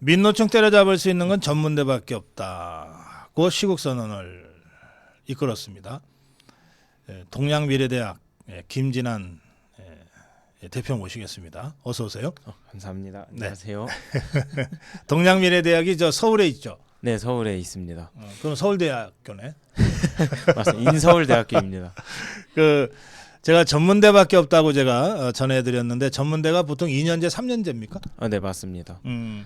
민노총 때려잡을 수 있는 건 전문대밖에 없다고 시국 선언을 이끌었습니다. 예, 동양미래대학 예, 김진환 예, 대표 모시겠습니다. 어서 오세요. 어, 감사합니다. 네. 안녕하세요. 동양미래대학이 저 서울에 있죠. 네, 서울에 있습니다. 어, 그럼 서울대학교네. 맞습니다. 인서울대학교입니다. 그 제가 전문대밖에 없다고 제가 어, 전해드렸는데 전문대가 보통 2년제, 3년제입니까? 아, 네, 맞습니다. 음,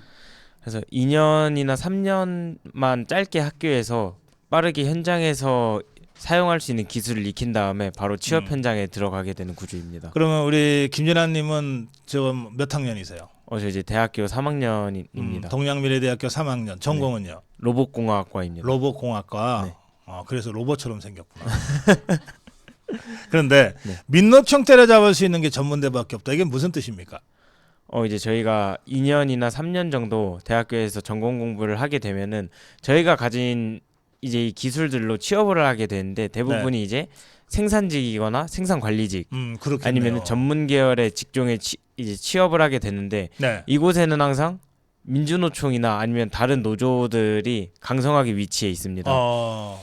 그래서 2년이나 3년만 짧게 학교에서 빠르게 현장에서 사용할 수 있는 기술을 익힌 다음에 바로 취업 음. 현장에 들어가게 되는 구조입니다. 그러면 우리 김진환님은 지금 몇 학년이세요? 어, 저 이제 대학교 3학년입니다. 음, 동양미래대학교 3학년. 전공은요? 로봇공학과입니다. 로봇공학과. 네. 아, 그래서 로봇처럼 생겼구나. 그런데 네. 민노총 때려잡을 수 있는 게 전문대밖에 없다. 이게 무슨 뜻입니까? 어 이제 저희가 2년이나 3년 정도 대학교에서 전공 공부를 하게 되면은 저희가 가진 이제 이 기술들로 취업을 하게 되는데 대부분이 이제 생산직이거나 생산 관리직 음. 아니면 전문 계열의 직종에 취, 이제 취업을 하게 되는데 네. 이곳에는 항상 민주노총이나 아니면 다른 노조들이 강성하게 위치해 있습니다. 어,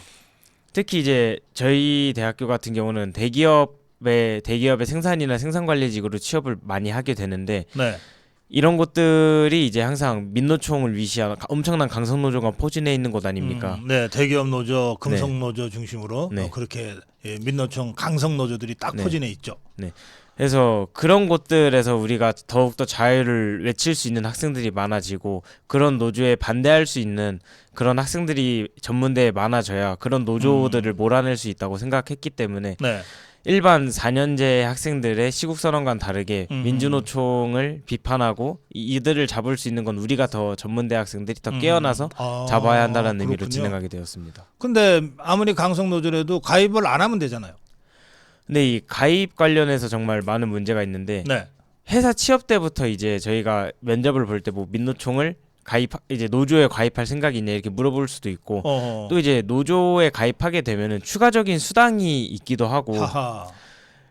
특히 이제 저희 대학교 같은 경우는 대기업 의 대기업의 생산이나 생산 관리직으로 취업을 많이 하게 되는데 네. 이런 곳들이 이제 항상 민노총을 위시한 가- 엄청난 강성 노조가 포진해 있는 곳 아닙니까? 음, 네, 대기업 노조, 금속 노조 중심으로 네. 어, 그렇게 예, 민노총 강성 노조들이 딱 네. 포진해 있죠. 그래서 그런 곳들에서 우리가 더욱더 자유를 외칠 수 있는 학생들이 많아지고 그런 노조에 반대할 수 있는 그런 학생들이 전문대에 많아져야 그런 노조들을 음. 몰아낼 수 있다고 생각했기 때문에 네. 일반 4년제 학생들의 시국 선언과는 다르게 음. 민주노총을 비판하고 이- 이들을 잡을 수 있는 건 우리가 더 전문대 학생들이 더 음. 깨어나서 아, 잡아야 한다는 의미로 그렇군요. 진행하게 되었습니다. 근데 아무리 강성 노조라도 가입을 안 하면 되잖아요. 근데 이 가입 관련해서 정말 많은 문제가 있는데 네. 회사 취업 때부터 이제 저희가 면접을 볼 때 뭐 민노총을 가입 이제 노조에 가입할 생각이 있냐 이렇게 물어볼 수도 있고 어. 또 이제 노조에 가입하게 되면은 추가적인 수당이 있기도 하고 하하.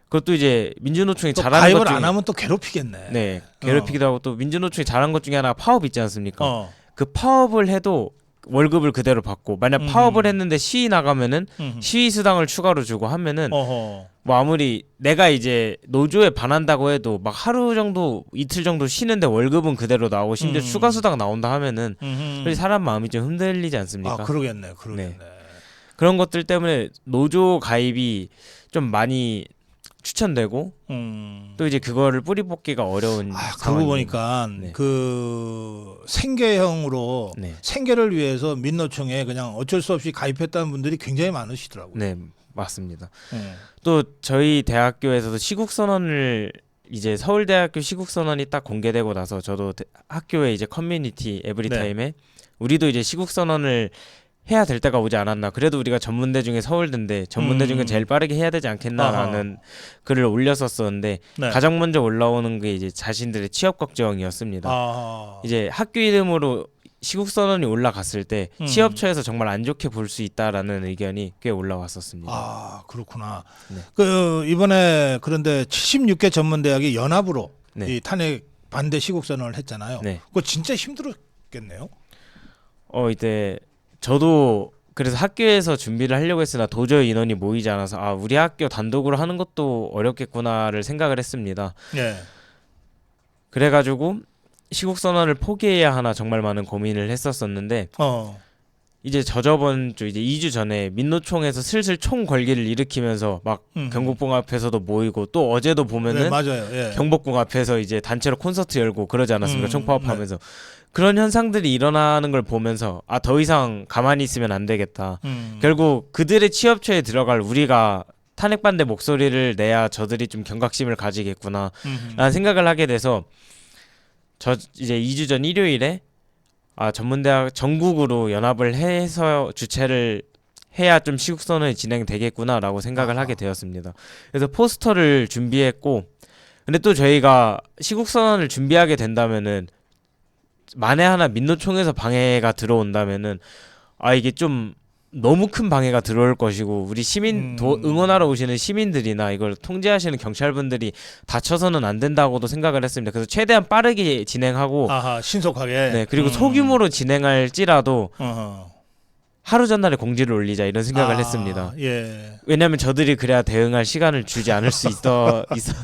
그것도 이제 민주노총이 또 잘하는 가입을 것 중에 안 하면 또 괴롭히겠네. 네 괴롭히기도 하고 또 민주노총이 잘한 것 중에 하나가 파업 있지 않습니까? 어. 그 파업을 해도 월급을 그대로 받고 만약 음. 파업을 했는데 시위 나가면은 음. 시위 수당을 추가로 주고 하면은 어허. 뭐 아무리 내가 이제 노조에 반한다고 해도 막 하루 정도 이틀 정도 쉬는데 월급은 그대로 나오고 심지어 음. 추가 수당 나온다 하면은. 그래서 사람 마음이 좀 흔들리지 않습니까? 아, 그러겠네. 그러겠네. 그런 것들 때문에 노조 가입이 좀 많이 추천되고 음. 또 이제 그거를 뿌리 뽑기가 어려운 아, 그러고. 보니까 네. 그 생계형으로 네. 생계를 위해서 민노총에 그냥 어쩔 수 없이 가입했다는 분들이 굉장히 많으시더라고요. 네 맞습니다. 음. 또 저희 대학교에서도 시국 선언을 이제 서울대학교 시국 선언이 딱 공개되고 나서 저도 대- 학교에 이제 커뮤니티 에브리타임에 우리도 이제 시국 선언을 해야 될 때가 오지 않았나. 그래도 우리가 전문대 중에 서울대인데 전문대 음. 중에 제일 빠르게 해야 되지 않겠나라는 글을 올렸었었는데 네. 가장 먼저 올라오는 게 이제 자신들의 취업 걱정이었습니다. 아. 이제 학교 이름으로 시국 선언이 올라갔을 때 음. 취업처에서 정말 안 좋게 볼 수 있다라는 의견이 꽤 올라왔었습니다. 아, 그렇구나. 네. 그 이번에 그런데 76개 전문대학이 연합으로 네. 이 탄핵 반대 시국 선언을 했잖아요. 네. 그거 진짜 힘들었겠네요. 어 이때 저도 그래서 학교에서 준비를 하려고 했으나 도저히 인원이 모이지 않아서 아 우리 학교 단독으로 하는 것도 어렵겠구나를 생각을 했습니다. 예. 그래가지고 시국 선언을 포기해야 하나 정말 많은 고민을 했었었는데 어. 이제 저저번 주 이제 2주 전에 민노총에서 슬슬 총 걸기를 일으키면서 막 음. 경복궁 앞에서도 모이고 또 어제도 보면은 네, 맞아요. 예. 경복궁 앞에서 이제 단체로 콘서트 열고 그러지 않았습니까? 음, 총파업하면서 그런 현상들이 일어나는 걸 보면서 아 더 이상 가만히 있으면 안 되겠다. 음. 결국 그들의 취업처에 들어갈 우리가 탄핵 반대 목소리를 내야 저들이 좀 경각심을 가지겠구나 음. 라는 생각을 하게 돼서 저 이제 2주 전 일요일에 아 전문대학 전국으로 연합을 해서 주최를 해야 좀 시국선언이 진행되겠구나라고 생각을 아하. 하게 되었습니다. 그래서 포스터를 준비했고 근데 또 저희가 시국선언을 준비하게 된다면은 만에 하나 민노총에서 방해가 들어온다면은 아 이게 좀 너무 큰 방해가 들어올 것이고 우리 시민 음. 도 응원하러 오시는 시민들이나 이걸 통제하시는 경찰분들이 다쳐서는 안 된다고도 생각을 했습니다. 그래서 최대한 빠르게 진행하고 아하 신속하게. 네 그리고 음. 소규모로 진행할지라도 어허. 하루 전날에 공지를 올리자 이런 생각을 아, 했습니다. 예. 왜냐하면 저들이 그래야 대응할 시간을 주지 않을 수 있어, 있어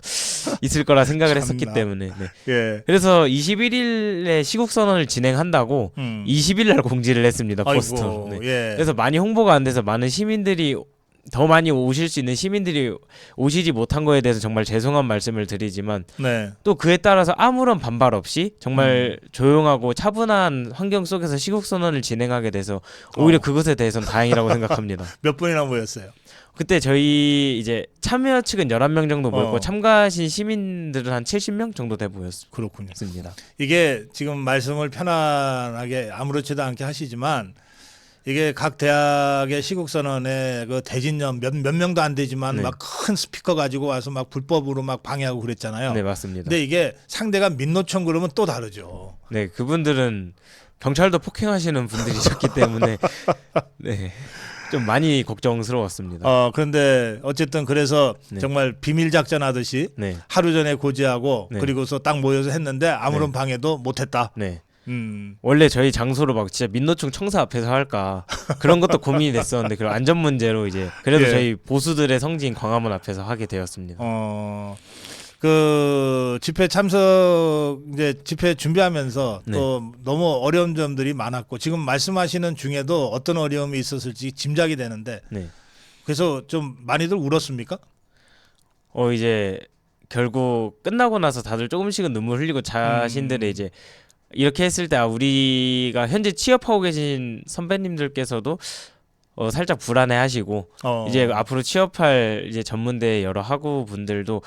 있을 거라 생각을 했었기. 때문에 네. 예. 그래서 21일에 시국 선언을 진행한다고 음. 20일 날 공지를 했습니다. 아이고, 네. 예. 그래서 많이 홍보가 안 돼서 많은 시민들이 더 많이 오실 수 있는 시민들이 오시지 못한 거에 대해서 정말 죄송한 말씀을 드리지만 네. 또 그에 따라서 아무런 반발 없이 정말 음. 조용하고 차분한 환경 속에서 시국 선언을 진행하게 돼서 오히려 어. 그것에 대해서는 다행이라고 생각합니다. 몇 분이나 모였어요? 그때 저희 이제 참여 측은 11명 정도 모였고 어. 참가하신 시민들은 한 70명 정도 돼 보였습니다. 그렇군요. 이게 지금 말씀을 편안하게 아무렇지도 않게 하시지만 이게 각 대학의 시국 선언에 그 대진년 몇, 몇 명도 안 되지만 네. 막 큰 스피커 가지고 와서 막 불법으로 막 방해하고 그랬잖아요. 네, 맞습니다. 근데 이게 상대가 민노총 그러면 또 다르죠. 네, 그분들은 경찰도 폭행하시는 분들이셨기 때문에 네. 좀 많이 걱정스러웠습니다. 어 그런데 어쨌든 그래서 네. 정말 비밀 작전 하듯이 네. 하루 전에 고지하고 네. 그리고서 딱 모여서 했는데 아무런 방해도 못했다. 네. 음. 원래 저희 장소로 막 진짜 민노총 청사 앞에서 할까 그런 것도 고민이 됐었는데 그런 안전 문제로 이제 그래도 예. 저희 보수들의 성지인 광화문 앞에서 하게 되었습니다. 어, 그 집회 참석 이제 집회 준비하면서 네. 또 너무 어려운 점들이 많았고 지금 말씀하시는 중에도 어떤 어려움이 있었을지 짐작이 되는데 네. 그래서 좀 많이들 울었습니까? 어 이제 결국 끝나고 나서 다들 조금씩은 눈물 흘리고 자신들의 음. 이제 이렇게 했을 때 아, 우리가 현재 취업하고 계신 선배님들께서도 어, 살짝 불안해하시고 어. 이제 앞으로 취업할 이제 전문대 여러 학우 분들도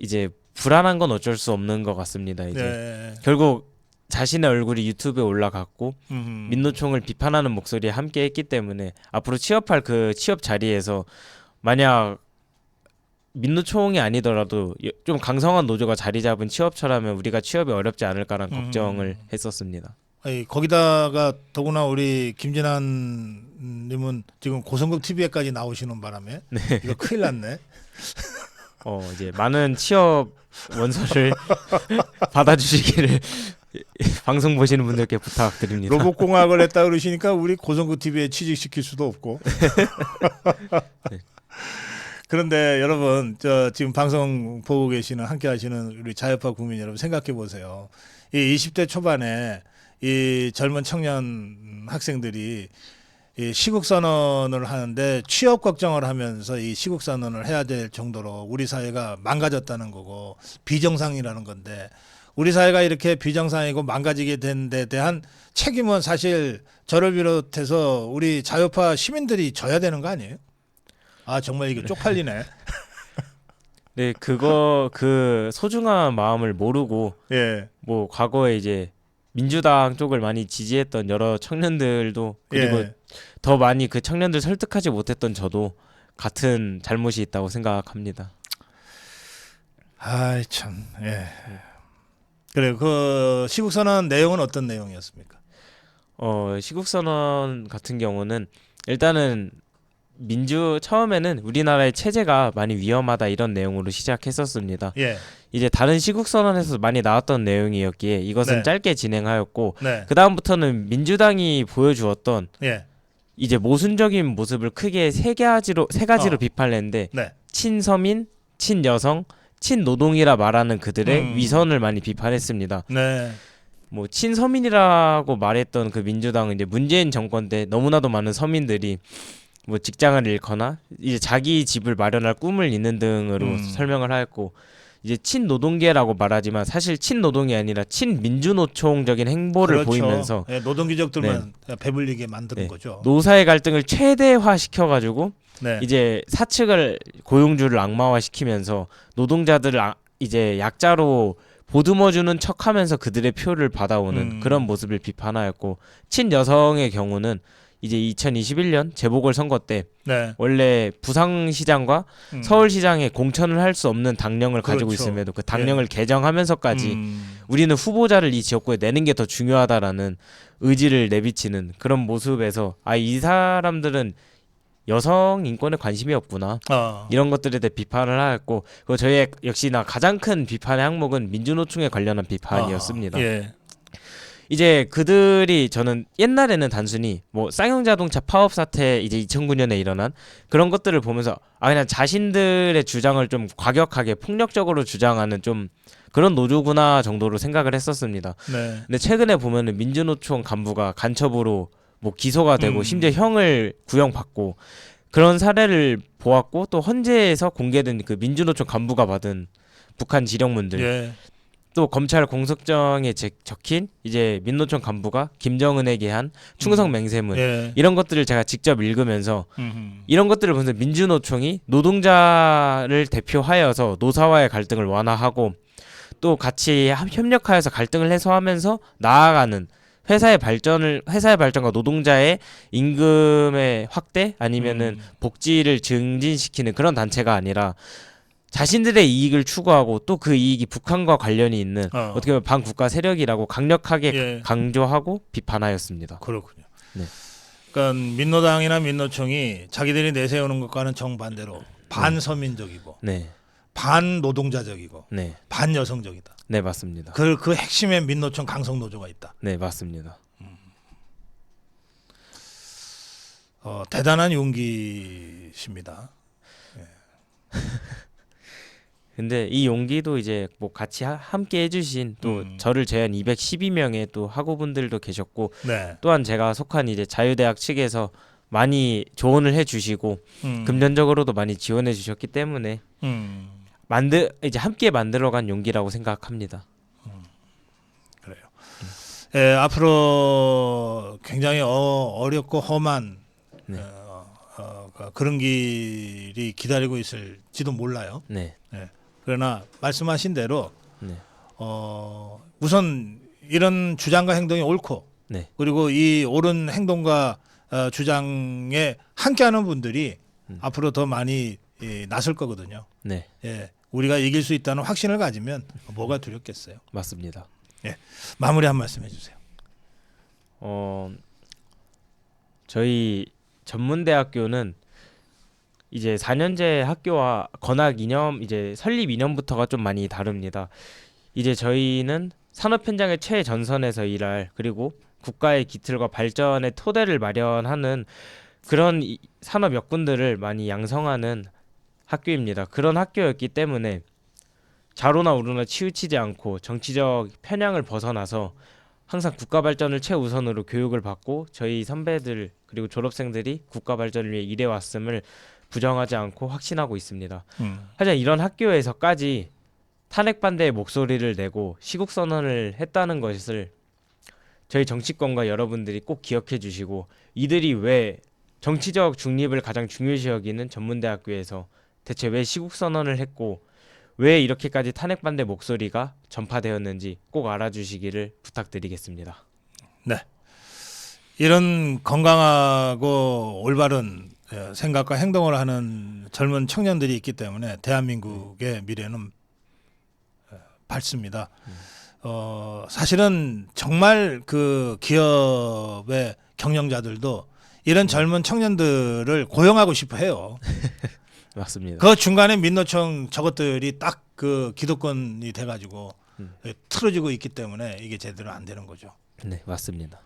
이제 불안한 건 어쩔 수 없는 것 같습니다. 이제 네. 결국 자신의 얼굴이 유튜브에 올라갔고 음. 민노총을 비판하는 목소리에 함께 했기 때문에 앞으로 취업할 그 취업 자리에서 만약 민노총이 아니더라도 여- 좀 강성한 노조가 자리 잡은 취업처라면 우리가 취업이 어렵지 않을까라는 음. 걱정을 했었습니다. 아니, 거기다가 더구나 우리 김진환 님은 지금 고성국 TV에까지 나오시는 바람에 이거 큰일 났네. 어 이제 많은 취업 원서를 받아주시기를 방송 보시는 분들께 부탁드립니다. 로봇 공학을 했다 그러시니까 우리 고성구 TV에 취직시킬 수도 없고. 그런데 여러분, 저 지금 방송 보고 계시는 함께 하시는 우리 자유파 국민 여러분 생각해 보세요. 이 20대 초반에 이 젊은 청년 학생들이 이 시국 선언을 하는데 취업 걱정을 하면서 이 시국 선언을 해야 될 정도로 우리 사회가 망가졌다는 거고 비정상이라는 건데 우리 사회가 이렇게 비정상이고 망가지게 된 데 대한 책임은 사실 저를 비롯해서 우리 자유파 시민들이 져야 되는 거 아니에요? 아 정말 이게 쪽팔리네. 네 그거 그 소중한 마음을 모르고 예. 뭐 과거에 이제 민주당 쪽을 많이 지지했던 여러 청년들도 그리고 예. 더 많이 그 청년들 설득하지 못했던 저도 같은 잘못이 있다고 생각합니다. 아이 참. 예. 그래 그 시국 선언 내용은 어떤 내용이었습니까? 어 시국 선언 같은 경우는 일단은 민주 처음에는 우리나라의 체제가 많이 위험하다 이런 내용으로 시작했었습니다. 예. 이제 다른 시국 선언에서 많이 나왔던 내용이었기에 이것은 네. 짧게 진행하였고 네. 그 다음부터는 민주당이 보여주었던 예. 이제 모순적인 모습을 크게 세 가지로 세 가지로 어. 비판했는데 네. 친서민, 친여성, 친노동이라 말하는 그들의 음. 위선을 많이 비판했습니다. 네. 뭐 친서민이라고 말했던 그 민주당은 이제 문재인 정권 때 너무나도 많은 서민들이 뭐 직장을 잃거나 이제 자기 집을 마련할 꿈을 잇는 등으로 음. 설명을 하였고 이제 친노동계라고 말하지만 사실 친노동이 아니라 친민주노총적인 행보를 그렇죠. 보이면서 예, 노동기족들만 배불리게 만드는 네. 거죠. 노사의 갈등을 최대화 시켜가지고 네. 이제 사측을 고용주를 악마화시키면서 노동자들을 아- 이제 약자로 보듬어주는 척하면서 그들의 표를 받아오는 음. 그런 모습을 비판하였고 친 여성의 경우는 이제 2021년 재보궐 선거 때 네. 원래 부산시장과 음. 서울시장에 공천을 할 수 없는 당령을 가지고 그렇죠. 있음에도 그 당령을 개정하면서까지 음. 우리는 후보자를 이 지역구에 내는 게 더 중요하다라는 의지를 내비치는 그런 모습에서 아 이 사람들은 여성 인권에 관심이 없구나 어. 이런 것들에 대해 비판을 하였고 그 저희의 역시나 가장 큰 비판의 항목은 민주노총에 관련한 비판이었습니다. 아, 예. 이제 그들이 저는 옛날에는 단순히 뭐 쌍용 자동차 파업 사태 이제 2009년에 일어난 그런 것들을 보면서 아 그냥 자신들의 주장을 좀 과격하게 폭력적으로 주장하는 좀 그런 노조구나 정도로 생각을 했었습니다. 네. 근데 최근에 보면은 민주노총 간부가 간첩으로 뭐 기소가 되고 음. 심지어 형을 구형받고 그런 사례를 보았고 또 헌재에서 공개된 그 민주노총 간부가 받은 북한 지령문들 예. 또 검찰 제- 적힌 이제 민노총 간부가 김정은에게 한 충성 맹세문 예. 이런 것들을 제가 직접 읽으면서 음. 이런 것들을 보면서 민주노총이 노동자를 대표하여서 노사와의 갈등을 완화하고 또 같이 합- 협력하여서 갈등을 해소하면서 나아가는 회사의 발전을 회사의 발전과 노동자의 임금의 확대 아니면은 음. 복지를 증진시키는 그런 단체가 아니라 자신들의 이익을 추구하고 또 그 이익이 북한과 관련이 있는 어. 어. 떻게 보면 반국가 세력이라고 강력하게 예. 강조하고 비판하였습니다. 그렇군요. 네. 그러니까 민노당이나 민노총이 자기들이 내세우는 것과는 정반대로 반서민적이고 네, 반노동자적이고 네, 반여성적이다. 네 맞습니다. 그, 그 핵심에 민노총 강성 노조가 있다. 네 맞습니다. 어, 대단한 용기십니다. 근데 이 용기도 이제 뭐 같이 하- 함께 해주신 또 음. 저를 제한 212명의 또 학우분들도 계셨고 네. 또한 제가 속한 이제 자유대학 측에서 많이 조언을 해주시고 음. 금전적으로도 많이 지원해 주셨기 때문에 음. 만들 이제 함께 만들어간 용기라고 생각합니다. 그래요. 예, 앞으로 굉장히 어, 어렵고 험한 네. 어, 어, 그- 그런 길이 기다리고 있을지도 몰라요. 네, 그러나 말씀하신 대로 네, 어, 우선 이런 주장과 행동이 옳고 네. 그리고 이 옳은 행동과 어, 주장에 함께하는 분들이 음. 앞으로 더 많이 예, 나설 거거든요. 네 예, 우리가 이길 수 있다는 확신을 가지면 뭐가 두렵겠어요. 맞습니다. 마무리 한 말씀 해주세요. 어 저희 전문대학교는 이제 4년제 학교와 건학 이념 이제 설립 이념부터가 좀 많이 다릅니다. 이제 저희는 산업 현장의 최전선에서 일할 그리고 국가의 기틀과 발전의 토대를 마련하는 그런 이- 산업 역군들을 많이 양성하는 학교입니다. 그런 학교였기 때문에 좌로나 우로나 치우치지 않고 정치적 편향을 벗어나서 항상 국가 발전을 최우선으로 교육을 받고 저희 선배들 그리고 졸업생들이 국가 발전을 위해 일해 왔음을 부정하지 않고 확신하고 있습니다. 음. 하지만 이런 학교에서까지 탄핵 반대의 목소리를 내고 시국 선언을 했다는 것을 저희 정치권과 여러분들이 꼭 기억해 주시고 이들이 왜 정치적 중립을 가장 중요시 여기는 전문대학교에서 대체 왜 시국 선언을 했고 왜 이렇게까지 탄핵 반대 목소리가 전파되었는지 꼭 알아주시기를 부탁드리겠습니다. 이런 건강하고 올바른 예, 생각과 행동을 하는 젊은 청년들이 있기 때문에 대한민국의 미래는 예, 밝습니다. 어, 사실은 정말 그 기업의 경영자들도 이런 젊은 청년들을 고용하고 싶어 해요. 맞습니다. 그 중간에 민노총 저것들이 딱 그 기득권이 돼가지고 음. 예, 틀어지고 있기 때문에 이게 제대로 안 되는 거죠. 네, 맞습니다.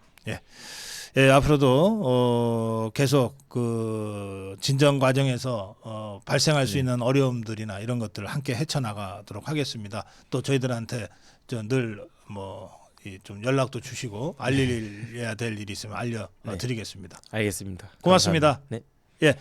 예, 앞으로도 어, 계속 그 진정 과정에서 어, 발생할 수 있는 어려움들이나 이런 것들을 함께 헤쳐 나가도록 하겠습니다. 또 저희들한테 늘뭐 좀 연락도 주시고 알려야 될 일이 있으면 알려 네. 드리겠습니다. 알겠습니다. 고맙습니다. 감사합니다. 네. 예.